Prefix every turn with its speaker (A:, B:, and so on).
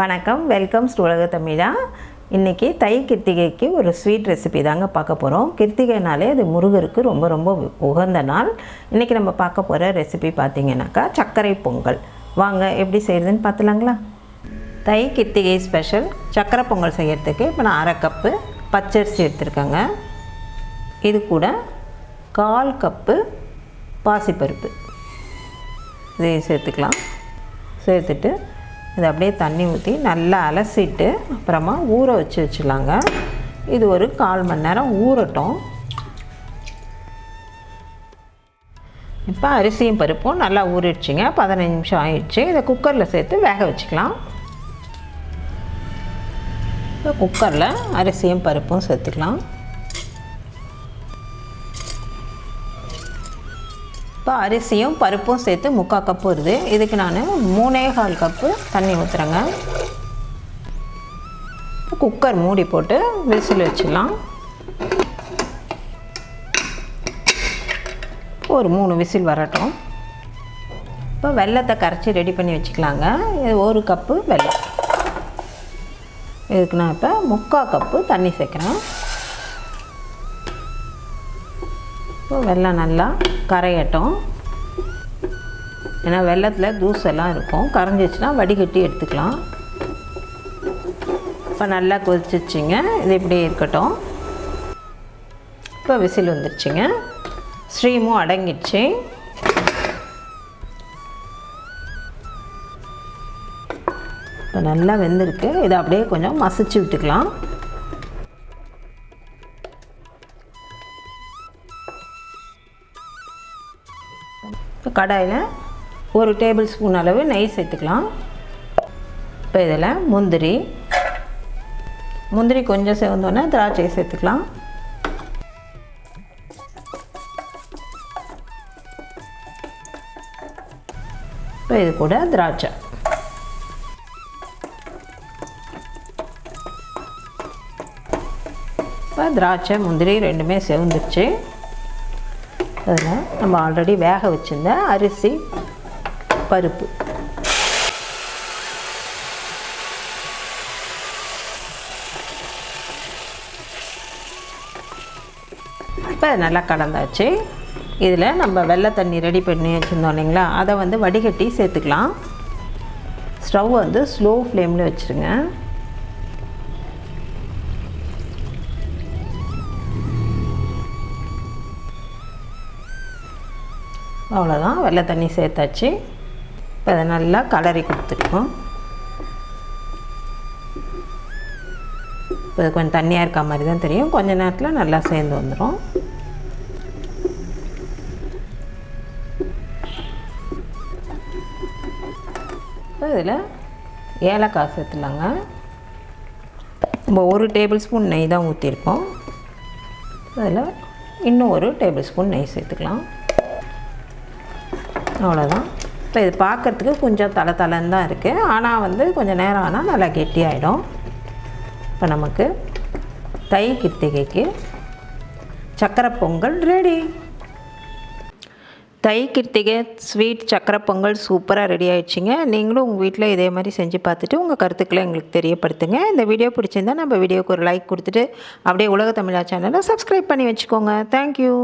A: வணக்கம். Welcome to தமிழா? இன்றைக்கி தை கிருத்திகைக்கு ஒரு ஸ்வீட் ரெசிபி தாங்க பார்க்க போகிறோம் கிருத்திகைனாலே அது முருகருக்கு ரொம்ப ரொம்ப உகந்த நாள். இன்றைக்கி நம்ம பார்க்க போகிற ரெசிபி பார்த்திங்கனாக்கா சர்க்கரை பொங்கல். வாங்க எப்படி செய்கிறதுன்னு பார்த்துலாங்களா? தை கிருத்திகை ஸ்பெஷல் சர்க்கரை பொங்கல் செய்கிறதுக்கு இப்போ நான் அரை கப்பு பச்சரிசி எடுத்துருக்கேங்க. இது கூட கால் கப்பு பாசிப்பருப்பு. இதையும் சேர்த்துக்கலாம். சேர்த்துட்டு இதை அப்படியே தண்ணி ஊற்றி நல்லா அலசிட்டு அப்புறமா ஊற வச்சு வச்சுலாங்க இது ஒரு கால் மணி நேரம் ஊறட்டும். இப்போ அரிசியும் பருப்பும் நல்லா ஊறிடுச்சிங்க. பதினஞ்சு நிமிஷம் ஆயிடுச்சு. இதை குக்கரில் சேர்த்து வேக வச்சுக்கலாம். இப்போ குக்கரில் அரிசியும் பருப்பும் சேர்த்துக்கலாம். இப்போ அரிசியும் பருப்பும் சேர்த்து முக்கால் கப்பு வருது. இதுக்கு நான் மூணே கால் கப்பு தண்ணி ஊற்றுறேங்க குக்கர் மூடி போட்டு விசில் வச்சிடலாம். ஒரு மூணு விசில் வரட்டும். இப்போ வெள்ளத்தை கரைச்சி ரெடி பண்ணி வச்சுக்கலாங்க. இது ஒரு கப்பு வெள்ளம் இதுக்கு நான் இப்போ முக்கால் கப்பு தண்ணி சேர்க்குறேன். இப்போ வெள்ளம் நல்லா கரையட்டும். ஏன்னா வெள்ளத்தில் தூசெல்லாம் இருக்கும். கரைஞ்சிச்சுன்னா வடிகட்டி எடுத்துக்கலாம். இப்போ நல்லா கொதிச்சிச்சிங்க. இது இப்படியே இருக்கட்டும். இப்போ விசில் வந்துருச்சுங்க. ஸ்ட்ரீமும் அடங்கிடுச்சு. இப்போ நல்லா வெந்திருக்கு. இதை அப்படியே கொஞ்சம் மசிச்சு விட்டுக்கலாம். கடாயில் ஒரு டேபிள் ஸ்பூன் அளவு நெய் சேர்த்துக்கலாம். இப்போ இதில் முந்திரி. முந்திரி கொஞ்சம் சேர்ந்தோன்னே திராட்சை சேர்த்துக்கலாம். இப்போ இது கூட திராட்சை. இப்போ திராட்சை முந்திரி ரெண்டுமே செவந்துருச்சு அதில் நம்ம ஆல்ரெடி வேக வச்சுருந்த அரிசி பருப்பு. இப்போ நல்லா கலந்தாச்சு. இதில் நம்ம வெள்ளை தண்ணி ரெடி பண்ணி வச்சுருந்தோம் இல்லைங்களா? அதை வந்து வடிகட்டி சேர்த்துக்கலாம். ஸ்டவ் வந்து ஸ்லோ ஃப்ளேமில் வச்சுருங்க. அவ்வளோதான் வெள்ளை தண்ணி சேர்த்தாச்சு. இப்போ அதை நல்லா கலரி கொடுத்துருக்கோம். இப்போ கொஞ்சம் தண்ணியாக இருக்க மாதிரி தான் தெரியும். கொஞ்ச நேரத்தில் நல்லா சேர்ந்து வந்துடும் இப்போ இதில் ஏலக்காய் சேர்த்துலாங்க நம்ம ஒரு டேபிள் ஸ்பூன் நெய் தான் ஊற்றிருக்கோம் அதில் இன்னும் ஒரு டேபிள் ஸ்பூன் நெய் சேர்த்துக்கலாம். அவ்வளோதான் இப்போ இது பார்க்குறதுக்கு கொஞ்சம் தலை தலைன்னு தான் இருக்குது ஆனால் வந்து கொஞ்சம் நேரம் ஆனால் நல்லா கெட்டியாயிடும். இப்போ நமக்கு தை கிருத்திகைக்கு சக்கரை பொங்கல் ரெடி தை கிருத்திகை ஸ்வீட் சக்கரை பொங்கல் சூப்பராக ரெடி ஆயிடுச்சுங்க. நீங்களும் உங்கள் வீட்டில் இதே மாதிரி செஞ்சு பார்த்துட்டு உங்கள் கருத்துக்களை எங்களுக்கு தெரியப்படுத்துங்க. இந்த வீடியோ பிடிச்சிருந்தா நம்ம வீடியோக்கு ஒரு லைக் கொடுத்துட்டு அப்படியே உலக தமிழா சேனலை சப்ஸ்கிரைப் பண்ணி வச்சுக்கோங்க. தேங்க்யூ